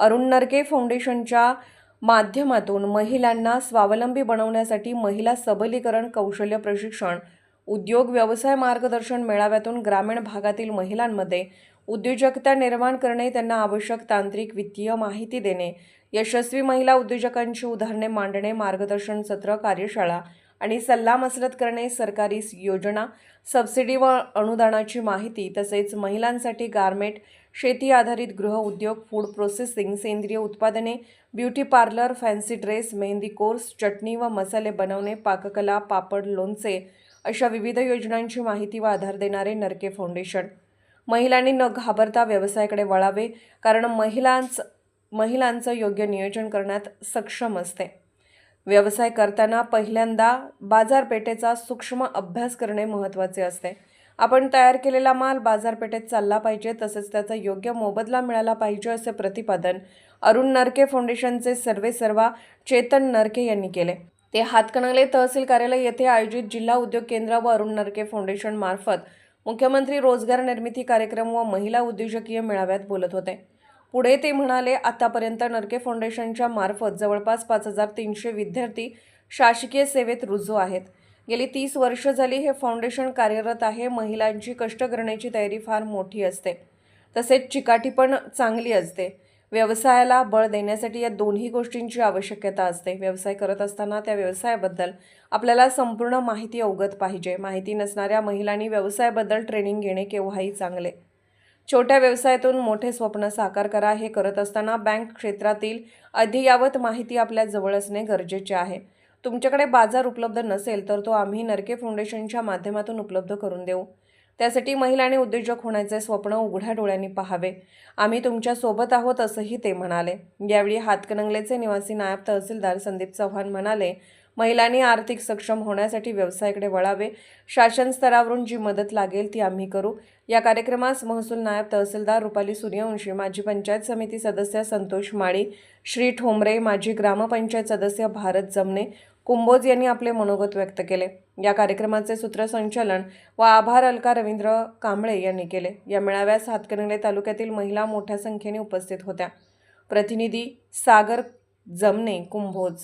अरुण नरके फाउंडेशनच्या माध्यमातून महिलांना स्वावलंबी बनवण्यासाठी महिला सबलीकरण कौशल्य प्रशिक्षण उद्योग व्यवसाय मार्गदर्शन मेळाव्यातून ग्रामीण भागातील महिलांमध्ये उद्योजकता निर्माण करणे त्यांना आवश्यक तांत्रिक वित्तीय माहिती देणे यशस्वी महिला उद्योजकांची उदाहरणे मांडणे मार्गदर्शन सत्र कार्यशाळा आणि सल्लामसलत करणे सरकारी योजना सबसिडी व अनुदानाची माहिती तसेच महिलांसाठी गारमेट शेती आधारित गृह उद्योग फूड प्रोसेसिंग सेंद्रिय उत्पादने beauty parlour fancy dress mehndi course चटणी व मसाले बनवणे पाककला पापड लोणचे अशा विविध योजनांची माहिती व आधार देणारे नरके फाउंडेशन महिलांनी न घाबरता व्यवसायाकडे वळावे कारण महिलांच महिलांचं योग्य नियोजन करण्यात सक्षम असते. व्यवसाय करताना पहिल्यांदा बाजारपेठेचा सूक्ष्म अभ्यास करणे महत्त्वाचे असते. आपण तयार केलेला माल बाजारपेठेत चालला पाहिजे तसेच त्याचा योग्य मोबदला मिळाला पाहिजे असे प्रतिपादन अरुण नरके फाउंडेशनचे सर्वे सर्वा चेतन नरके यांनी केले. ते हातकणंगले तहसील कार्यालय येथे आयोजित जिल्हा उद्योग केंद्र व अरुण नरके फाउंडेशन मार्फत मुख्यमंत्री रोजगार निर्मिती कार्यक्रम व महिला उद्योजकीय मेळाव्यात बोलत होते. पुढे ते म्हणाले आतापर्यंत नरके फाउंडेशनच्या मार्फत जवळपास पाच हजार तीनशे विद्यार्थी शासकीय सेवेत रुजू आहेत. गेली तीस वर्ष झाली हे फाउंडेशन कार्यरत आहे. महिलांची कष्ट करण्याची तयारी फार मोठी असते. तसेच चिकाटी पण चांगली असते. व्यवसायाला बळ देण्यासाठी या दोन्ही गोष्टींची आवश्यकता असते. व्यवसाय करत असताना त्या व्यवसायाबद्दल आपल्याला संपूर्ण माहिती अवगत पाहिजे. माहिती नसणाऱ्या महिलांनी व्यवसायाबद्दल ट्रेनिंग घेणे केव्हाही चांगले. छोट्या व्यवसायातून मोठे स्वप्न साकार करा. हे करत असताना बँक क्षेत्रातील अद्ययावत माहिती आपल्या जवळ असणे गरजेचे आहे. तुमच्याकडे बाजार उपलब्ध नसेल तर तो आम्ही नरके फाउंडेशनच्या माध्यमातून उपलब्ध करून देऊ. त्यासाठी महिलांनी उद्योजक होण्याचे स्वप्न उघड्या डोळ्यांनी पाहावे. आम्ही तुमच्यासोबत आहोत असंही ते म्हणाले. यावेळी हातकणंगलेचे निवासी नायब तहसीलदार संदीप चव्हाण म्हणाले महिलांनी आर्थिक सक्षम होण्यासाठी व्यवसायाकडे वळावे. शासन स्तरावरून जी मदत लागेल ती आम्ही करू. या कार्यक्रमास महसूल नायब तहसीलदार रुपाली सूर्यवंशी माजी पंचायत समिती सदस्य संतोष माळी श्री ठोंबरे माजी ग्रामपंचायत सदस्य भारत जमने कुंभोज यांनी आपले मनोगत व्यक्त केले. या कार्यक्रमाचे सूत्रसंचालन व आभार अलका रवींद्र कांबळे यांनी केले. या मेळाव्यास हातकणंगले तालुक्यातील महिला मोठ्या संख्येने उपस्थित होत्या. प्रतिनिधी सागर जमने कुंभोज